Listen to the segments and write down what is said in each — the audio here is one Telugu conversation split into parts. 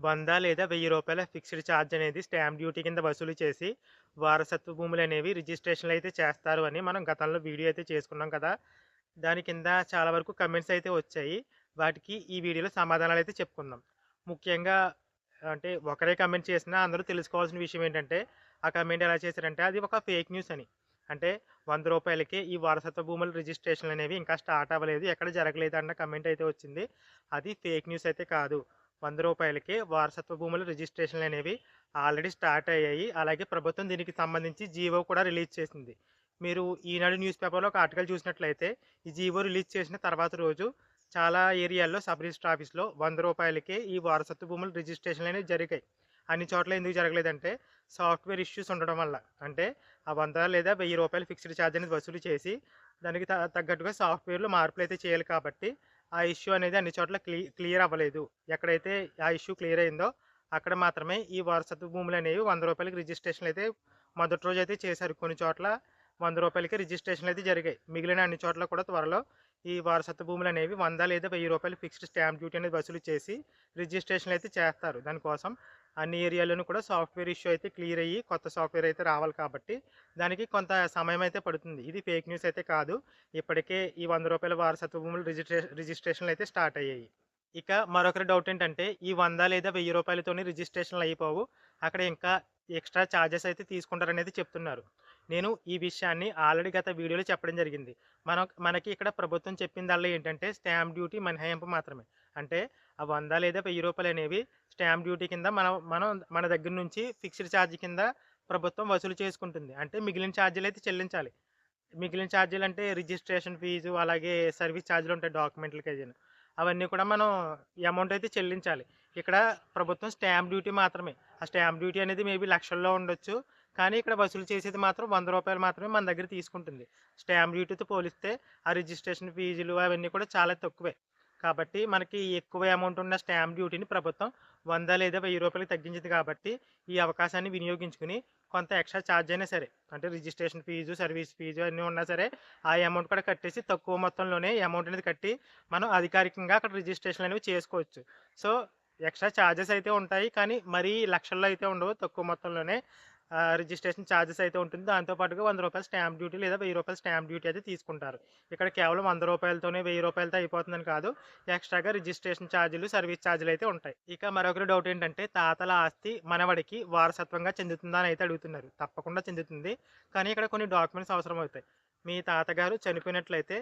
వంద లేదా వెయ్యి రూపాయల ఫిక్స్డ్ ఛార్జ్ అనేది స్టాంప్ డ్యూటీ కింద వసూలు చేసి వారసత్వ భూములు అనేవి రిజిస్ట్రేషన్లు అయితే చేస్తారు అని మనం గతంలో వీడియో అయితే చేసుకున్నాం కదా. దాని కింద చాలా వరకు కమెంట్స్ అయితే వచ్చాయి. వాటికి ఈ వీడియోలో సమాధానాలు అయితే చెప్పుకుందాం. ముఖ్యంగా అంటే ఒకరే కమెంట్ చేసినా అందరూ తెలుసుకోవాల్సిన విషయం ఏంటంటే ఆ కమెంట్ ఎలా చేశారంటే అది ఒక ఫేక్ న్యూస్ అని. అంటే వంద రూపాయలకి ఈ వారసత్వ భూముల రిజిస్ట్రేషన్లు అనేవి ఇంకా స్టార్ట్ అవ్వలేదు ఎక్కడ జరగలేదు అన్న కమెంట్ అయితే వచ్చింది. అది ఫేక్ న్యూస్ అయితే కాదు. వంద రూపాయలకి వారసత్వ భూముల రిజిస్ట్రేషన్లు అనేవి ఆల్రెడీ స్టార్ట్ అయ్యాయి. అలాగే ప్రభుత్వం దీనికి సంబంధించి జీవో కూడా రిలీజ్ చేసింది. మీరు ఈనాడు న్యూస్ పేపర్లో ఒక ఆర్టికల్ చూసినట్లయితే ఈ జీవో రిలీజ్ చేసిన తర్వాత రోజు చాలా ఏరియాల్లో సబ్ రిజిస్టర్ ఆఫీస్లో వంద రూపాయలకే ఈ వారసత్వ భూముల రిజిస్ట్రేషన్లు అనేవి జరిగాయి. అన్ని చోట్ల ఎందుకు జరగలేదంటే సాఫ్ట్వేర్ ఇష్యూస్ ఉండడం వల్ల. అంటే ఆ వంద లేదా వెయ్యి రూపాయలు ఫిక్స్డ్ ఛార్జ్ అనేది వసూలు చేసి దానికి త- తగ్గట్టుగా సాఫ్ట్వేర్లో మార్పులు అయితే చేయాలి కాబట్టి ఆ ఇష్యూ అనేది అన్ని చోట్ల క్లీ క్లియర్ అవ్వలేదు. ఎక్కడైతే ఆ ఇష్యూ క్లియర్ అయిందో అక్కడ మాత్రమే ఈ వారసత్వ భూములు అనేవి వంద రూపాయలకి రిజిస్ట్రేషన్లు అయితే మొదటి రోజు అయితే చేశారు. కొన్ని చోట్ల వంద రూపాయలకి రిజిస్ట్రేషన్లు అయితే జరిగాయి. మిగిలిన అన్ని చోట్ల కూడా త్వరలో ఈ వారసత్వ భూములు అనేవి వంద లేదా వెయ్యి రూపాయలు ఫిక్స్డ్ స్టాంప్ డ్యూటీ అనేది వసూలు చేసి రిజిస్ట్రేషన్లు అయితే చేస్తారు. దానికోసం అన్ని ఏరియాలోనూ కూడా సాఫ్ట్వేర్ ఇష్యూ అయితే క్లియర్ అయ్యి కొత్త సాఫ్ట్వేర్ అయితే రావాలి కాబట్టి దానికి కొంత సమయం అయితే పడుతుంది. ఇది ఫేక్ న్యూస్ అయితే కాదు. ఇప్పటికే ఈ వంద రూపాయల వారసత్వ భూములు రిజిస్ట్రే రిజిస్ట్రేషన్లు అయితే స్టార్ట్ అయ్యాయి. ఇక మరొకరి డౌట్ ఏంటంటే ఈ వంద లేదా వెయ్యి రూపాయలతోనే రిజిస్ట్రేషన్లు అయిపోవు. అక్కడ ఇంకా ఎక్స్ట్రా ఛార్జెస్ అయితే తీసుకుంటారనేది చెప్తున్నారు. నేను ఈ విషయాన్ని ఆల్రెడీ గత వీడియోలో చెప్పడం జరిగింది. మనం మనకి ఇక్కడ ప్రభుత్వం చెప్పిందల్లా ఏంటంటే స్టాంప్ డ్యూటీ మినహాయింపు మాత్రమే. అంటే ఆ వంద లేదా వెయ్యి రూపాయలు అనేవి స్టాంప్ డ్యూటీ కింద మనం మనం మన దగ్గర నుంచి ఫిక్స్డ్ ఛార్జ్ కింద ప్రభుత్వం వసూలు చేసుకుంటుంది. అంటే మిగిలిన ఛార్జీలు అయితే చెల్లించాలి. మిగిలిన ఛార్జీలు అంటే రిజిస్ట్రేషన్ ఫీజు అలాగే సర్వీస్ ఛార్జీలు ఉంటాయి డాక్యుమెంట్లకి అది అవన్నీ కూడా మనం అమౌంట్ అయితే చెల్లించాలి. ఇక్కడ ప్రభుత్వం స్టాంప్ డ్యూటీ మాత్రమే. ఆ స్టాంప్ డ్యూటీ అనేది మేబీ లక్షల్లో ఉండొచ్చు కానీ ఇక్కడ వసూలు చేసేది మాత్రం వంద రూపాయలు మాత్రమే మన దగ్గర తీసుకుంటుంది. స్టాంప్ డ్యూటీతో పోలిస్తే ఆ రిజిస్ట్రేషన్ ఫీజులు అవన్నీ కూడా చాలా తక్కువే. కాబట్టి మనకి ఎక్కువ అమౌంట్ ఉన్న స్టాంప్ డ్యూటీని ప్రభుత్వం వంద లేదా వెయ్యి రూపాయలకి తగ్గించింది కాబట్టి ఈ అవకాశాన్ని వినియోగించుకుని కొంత ఎక్స్ట్రా ఛార్జ్ అయినా సరే అంటే రిజిస్ట్రేషన్ ఫీజు సర్వీస్ ఫీజు అన్నీ ఉన్నా సరే ఆ అమౌంట్ కూడా కట్టేసి తక్కువ మొత్తంలోనే అమౌంట్ అనేది కట్టి మనం అధికారికంగా అక్కడ రిజిస్ట్రేషన్ అనేవి చేసుకోవచ్చు. సో ఎక్స్ట్రా ఛార్జెస్ అయితే ఉంటాయి కానీ మరీ లక్షల్లో అయితే ఉండవు తక్కువ మొత్తంలోనే. రిజిస్ట్రేషన్ ఛార్జెస్ అయితే ఉంటుంది. దాంతోపాటుగా వంద రూపాయలు స్టాంప్ డ్యూటీ లేదా వెయ్యి రూపాయలు స్టాంప్ డ్యూటీ అయితే తీసుకుంటారు. ఇక్కడ కేవలం వంద రూపాయలతోనే వెయ్యి రూపాయలతో అయిపోతుందని కాదు ఎక్స్ట్రాగా రిజిస్ట్రేషన్ ఛార్జీలు సర్వీస్ ఛార్జీలు అయితే ఉంటాయి. ఇక మరొకరి డౌట్ ఏంటంటే తాతల ఆస్తి మనవడికి వారసత్వంగా చెందుతుందా అని అయితే అడుగుతున్నారు. తప్పకుండా చెందుతుంది. కానీ ఇక్కడ కొన్ని డాక్యుమెంట్స్ అవసరం అవుతాయి మీ తాతగారు చనిపోయినట్లయితే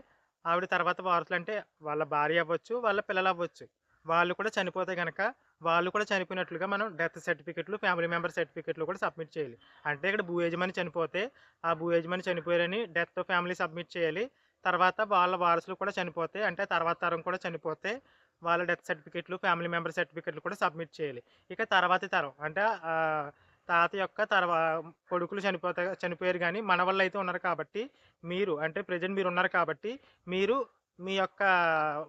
ఆవిడ తర్వాత వారసులు అంటే వాళ్ళ భార్య అవ్వచ్చు వాళ్ళ పిల్లలు అవ్వచ్చు. వాళ్ళు కూడా చనిపోతే కనుక వాళ్ళు కూడా చనిపోయినట్లుగా మనం డెత్ సర్టిఫికెట్లు ఫ్యామిలీ మెంబర్ సర్టిఫికెట్లు కూడా సబ్మిట్ చేయాలి. అంటే ఇక్కడ భూ యజమాని చనిపోతే ఆ భూ యజమాని చనిపోయారని డెత్ ఫ్యామిలీ సబ్మిట్ చేయాలి. తర్వాత వాళ్ళ వారసులు కూడా చనిపోతే అంటే తర్వాత తరం కూడా చనిపోతే వాళ్ళ డెత్ సర్టిఫికెట్లు ఫ్యామిలీ మెంబర్ సర్టిఫికెట్లు కూడా సబ్మిట్ చేయాలి. ఇక తర్వాతి తరం అంటే తాత యొక్క తర్వా కొడుకులు చనిపోతే చనిపోయారు కానీ మన వల్ల అయితే ఉన్నారు కాబట్టి మీరు అంటే ప్రజెంట్ మీరు ఉన్నారు కాబట్టి మీరు మీ యొక్క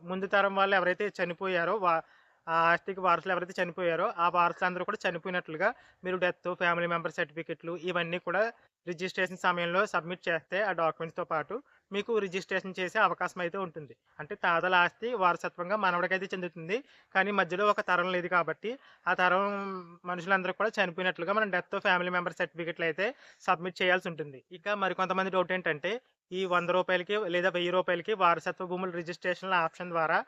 ముందు తరం వాళ్ళు ఎవరైతే చనిపోయారో వా ఆ ఆస్తికి వారసులు ఎవరైతే చనిపోయారో ఆ వారసులందరూ కూడా చనిపోయినట్లుగా మీరు డెత్ ఫ్యామిలీ మెంబర్ సర్టిఫికెట్లు ఇవన్నీ కూడా రిజిస్ట్రేషన్ సమయంలో సబ్మిట్ చేస్తే ఆ డాక్యుమెంట్స్తో పాటు మీకు రిజిస్ట్రేషన్ చేసే అవకాశం అయితే ఉంటుంది. అంటే తాతల ఆస్తి వారసత్వంగా మనవడికైతే చెందుతుంది. కానీ మధ్యలో ఒక తరం లేదు కాబట్టి ఆ తరం మనుషులందరూ కూడా చనిపోయినట్లుగా మనం డెత్ ఫ్యామిలీ మెంబర్ సర్టిఫికెట్లు అయితే సబ్మిట్ చేయాల్సి ఉంటుంది. ఇక మరికొంతమంది డౌట్ ఏంటంటే ఈ వంద రూపాయలకి లేదా వెయ్యి రూపాయలకి వారసత్వ భూముల రిజిస్ట్రేషన్ ఆప్షన్ ద్వారా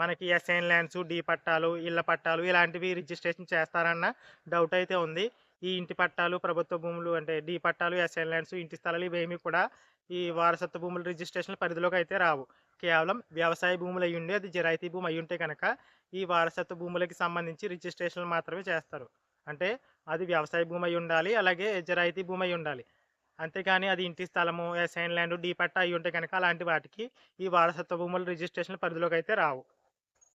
మనకి ఎస్ఐన్ ల్యాండ్స్ డీ పట్టాలు ఇళ్ళ పట్టాలు ఇలాంటివి రిజిస్ట్రేషన్ చేస్తారన్న డౌట్ అయితే ఉంది. ఈ ఇంటి పట్టాలు ప్రభుత్వ భూములు అంటే డీ పట్టాలు ఎస్ఐన్ ల్యాండ్స్ ఇంటి స్థలాలు ఇవేమీ కూడా ఈ వారసత్వ భూముల రిజిస్ట్రేషన్ పరిధిలోకి అయితే రావు. కేవలం వ్యవసాయ భూములు అయి ఉండి అది జిరాయితీ భూమి అయి ఉంటే కనుక ఈ వారసత్వ భూములకి సంబంధించి రిజిస్ట్రేషన్లు మాత్రమే చేస్తారు. అంటే అది వ్యవసాయ భూమి అయి ఉండాలి అలాగే జిరాయితీ భూమి అయి ఉండాలి. అంతేగాని అది ఇంటి స్థలము ఎస్ఐన్ ల్యాండ్ డీ పట్ట అయి ఉంటే కనుక అలాంటి వాటికి ఈ వారసత్వ భూముల రిజిస్ట్రేషన్ పరిధిలోకి అయితే రావు.